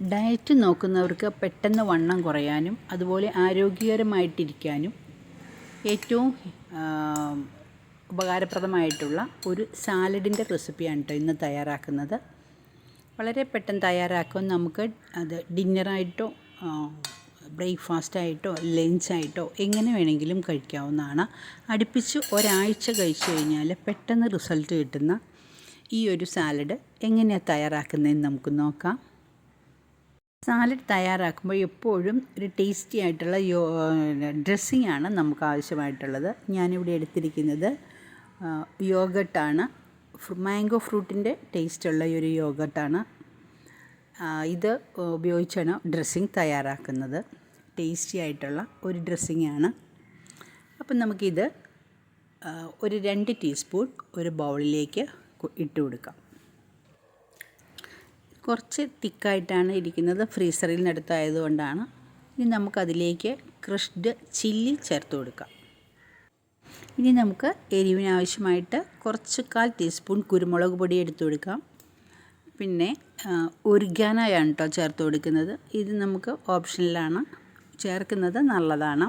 Diet നോക്കുന്നവർക്ക് പെട്ടെന്ന് വണ്ണം കുറയാനും അതുപോലെ ആരോഗ്യകരമായിട്ടിരിക്കാനും ഏറ്റവും ഉപകാരപ്രദമായിട്ടുള്ള ഒരു സാലഡിന്റെ റെസിപ്പിയാണ് കേട്ടോ ഇന്ന് തയ്യാറാക്കുന്നത്. വളരെ പെട്ടെന്ന് തയ്യാറാക്കും നമുക്ക് അത് ഡിന്നറായിട്ടോ ബ്രേക്ക്ഫാസ്റ്റായിട്ടോ ലഞ്ചായിട്ടോ എങ്ങനെ വേണമെങ്കിലും കഴിക്കാവുന്നതാണ്. അടുപ്പിച്ച് ഒരാഴ്ച കഴിച്ചു കഴിഞ്ഞാൽ പെട്ടെന്ന് റിസൾട്ട് കിട്ടുന്ന ഈ ഒരു സാലഡ് എങ്ങനെയാണ് തയ്യാറാക്കുന്നതെന്ന് നമുക്ക് നോക്കാം. സാലഡ് തയ്യാറാക്കുമ്പോൾ എപ്പോഴും ഒരു ടേസ്റ്റി ആയിട്ടുള്ള യോ ഡ്രസ്സിംഗ് ആണ് നമുക്ക് ആവശ്യമായിട്ടുള്ളത്. ഞാനിവിടെ എടുത്തിരിക്കുന്നത് യോഗട്ടാണ്. മാംഗോ ഫ്രൂട്ടിന്റെ ടേസ്റ്റുള്ള ഒരു യോഗട്ടാണ്. ഇത് ഉപയോഗിച്ചാണ് ഡ്രസ്സിങ് തയ്യാറാക്കുന്നത്. ടേസ്റ്റി ആയിട്ടുള്ള ഒരു ഡ്രസ്സിംഗ് ആണ് അപ്പം നമുക്കിത് ഒരു രണ്ട് ടീസ്പൂൺ ഒരു ബൗളിലേക്ക് ഇട്ട് കൊടുക്കാം. കുറച്ച് തിക്കായിട്ടാണ് ഇരിക്കുന്നത്. ഫ്രീസറിൽ നിന്ന് എടുത്തായതുകൊണ്ടാണ് ഇനി നമുക്കതിലേക്ക് ക്രഷ്ഡ് ചില്ലി ചേർത്ത് കൊടുക്കാം. ഇനി നമുക്ക് എരിവിനാവശ്യമായിട്ട് കുറച്ച് കാൽ ടീസ്പൂൺ കുരുമുളക് പൊടി എടുത്തു കൊടുക്കാം. പിന്നെ ഒരുഗാനായാണ് കേട്ടോ ചേർത്ത് കൊടുക്കുന്നത്. ഇത് നമുക്ക് ഓപ്ഷനിലാണ്. ചേർക്കുന്നത് നല്ലതാണ്.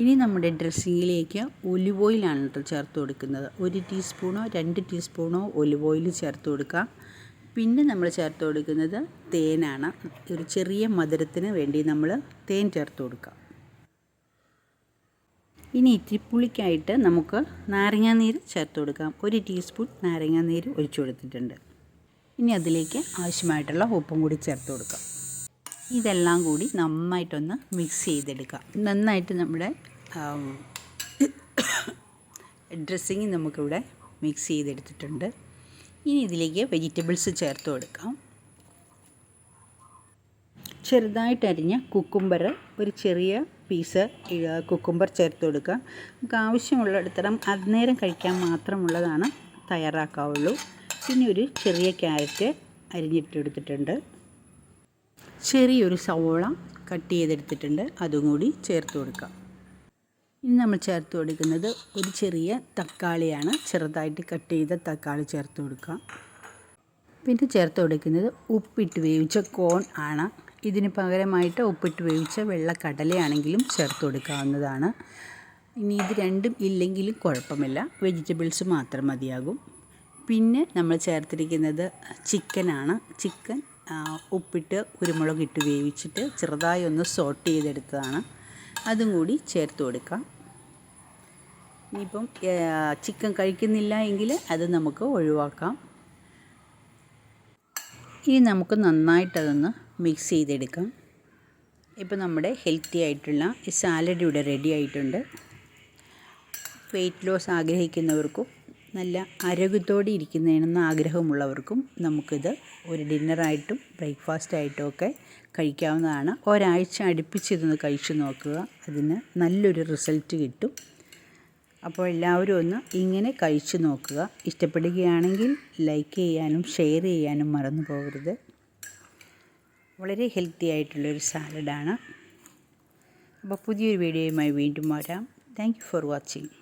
ഇനി നമ്മുടെ ഡ്രസ്സിങ്ങിലേക്ക് ഒലിവ് ഓയിലാണ് കേട്ടോ ചേർത്ത് കൊടുക്കുന്നത്. ഒരു ടീസ്പൂണോ രണ്ട് ടീസ്പൂണോ ഒലിവ് ഓയിൽ ചേർത്ത് കൊടുക്കാം. പിന്നെ നമ്മൾ ചേർത്ത് കൊടുക്കുന്നത് തേനാണ്. ഒരു ചെറിയ മധുരത്തിന് വേണ്ടി നമ്മൾ തേൻ ചേർത്ത് കൊടുക്കാം. ഇനി ഇറ്റിപ്പുളിക്കായിട്ട് നമുക്ക് നാരങ്ങാനീര് ചേർത്ത് കൊടുക്കാം. ഒരു ടീസ്പൂൺ നാരങ്ങാനീര് ഒഴിച്ചു കൊടുത്തിട്ടുണ്ട്. ഇനി അതിലേക്ക് ആവശ്യമായിട്ടുള്ള ഉപ്പും കൂടി ചേർത്ത് കൊടുക്കാം. ഇതെല്ലാം കൂടി നന്നായിട്ടൊന്ന് മിക്സ് ചെയ്തെടുക്കാം. നന്നായിട്ട് നമ്മുടെ ഡ്രസ്സിങ് നമുക്കിവിടെ മിക്സ് ചെയ്തെടുത്തിട്ടുണ്ട്. ഇനി ഇതിലേക്ക് വെജിറ്റബിൾസ് ചേർത്ത് കൊടുക്കാം. ചെറുതായിട്ട് അരിഞ്ഞ കുക്കുംബർ ഒരു ചെറിയ പീസ് കുക്കുംബർ ചേർത്ത് കൊടുക്കുക. നമുക്ക് ആവശ്യമുള്ളിടത്തോളം അന്നേരം കഴിക്കാൻ മാത്രമുള്ളതാണ് തയ്യാറാക്കാവുള്ളൂ. പിന്നെ ഒരു ചെറിയ ക്യാരറ്റ് അരിഞ്ഞിട്ടെടുത്തിട്ടുണ്ട് ചെറിയൊരു സവോള കട്ട് ചെയ്തെടുത്തിട്ടുണ്ട്. അതും കൂടി ചേർത്ത് കൊടുക്കാം. ഇനി നമ്മൾ ചേർത്ത് കൊടുക്കുന്നത് ഒരു ചെറിയ തക്കാളിയാണ്. ചെറുതായിട്ട് കട്ട് ചെയ്ത തക്കാളി ചേർത്ത് കൊടുക്കാം. പിന്നെ ചേർത്ത് കൊടുക്കുന്നത് ഉപ്പിട്ട് വേവിച്ച കോൺ ആണ്. ഇതിന് പകരമായിട്ട് ഉപ്പിട്ട് വേവിച്ച വെള്ളക്കടലയാണെങ്കിലും ചേർത്ത് കൊടുക്കാവുന്നതാണ്. ഇനി ഇത് രണ്ടും ഇല്ലെങ്കിലും കുഴപ്പമില്ല. വെജിറ്റബിൾസ് മാത്രം മതിയാകും. പിന്നെ നമ്മൾ ചേർത്തിരിക്കുന്നത് ചിക്കനാണ് ചിക്കൻ ഉപ്പിട്ട് കുരുമുളക് ഇട്ട് വേവിച്ചിട്ട് ചെറുതായി ഒന്ന് സോട്ട് ചെയ്തെടുത്തതാണ്. അതും കൂടി ചേർത്ത് കൊടുക്കാം. ഇനിയിപ്പം ചിക്കൻ കഴിക്കുന്നില്ല എങ്കിൽ അത് നമുക്ക് ഒഴിവാക്കാം. ഇനി നമുക്ക് നന്നായിട്ടതൊന്ന് മിക്സ് ചെയ്തെടുക്കാം. ഇപ്പോൾ നമ്മുടെ ഹെൽത്തി ആയിട്ടുള്ള സാലഡ് ഇവിടെ റെഡി ആയിട്ടുണ്ട്. വെയിറ്റ് ലോസ് ആഗ്രഹിക്കുന്നവർക്കും നല്ല ആരോഗ്യത്തോടെ ഇരിക്കുന്നതിനെന്ന് ആഗ്രഹമുള്ളവർക്കും നമുക്കിത് ഒരു ഡിന്നറായിട്ടും ബ്രേക്ക്ഫാസ്റ്റായിട്ടും ഒക്കെ കഴിക്കാവുന്നതാണ്. ഒരാഴ്ച അടുപ്പിച്ചിരുന്ന് കഴിച്ചു നോക്കുക. അതിന് നല്ലൊരു റിസൾട്ട് കിട്ടും. അപ്പോൾ എല്ലാവരും ഒന്ന് ഇങ്ങനെ കഴിച്ചു നോക്കുക. ഇഷ്ടപ്പെടുകയാണെങ്കിൽ ലൈക്ക് ചെയ്യാനും ഷെയർ ചെയ്യാനും മറന്നു പോകരുത്. വളരെ ഹെൽത്തി ആയിട്ടുള്ളൊരു സാലഡാണ്. അപ്പോൾ പുതിയൊരു വീഡിയോയുമായി വീണ്ടും വരാം. Thank you for watching.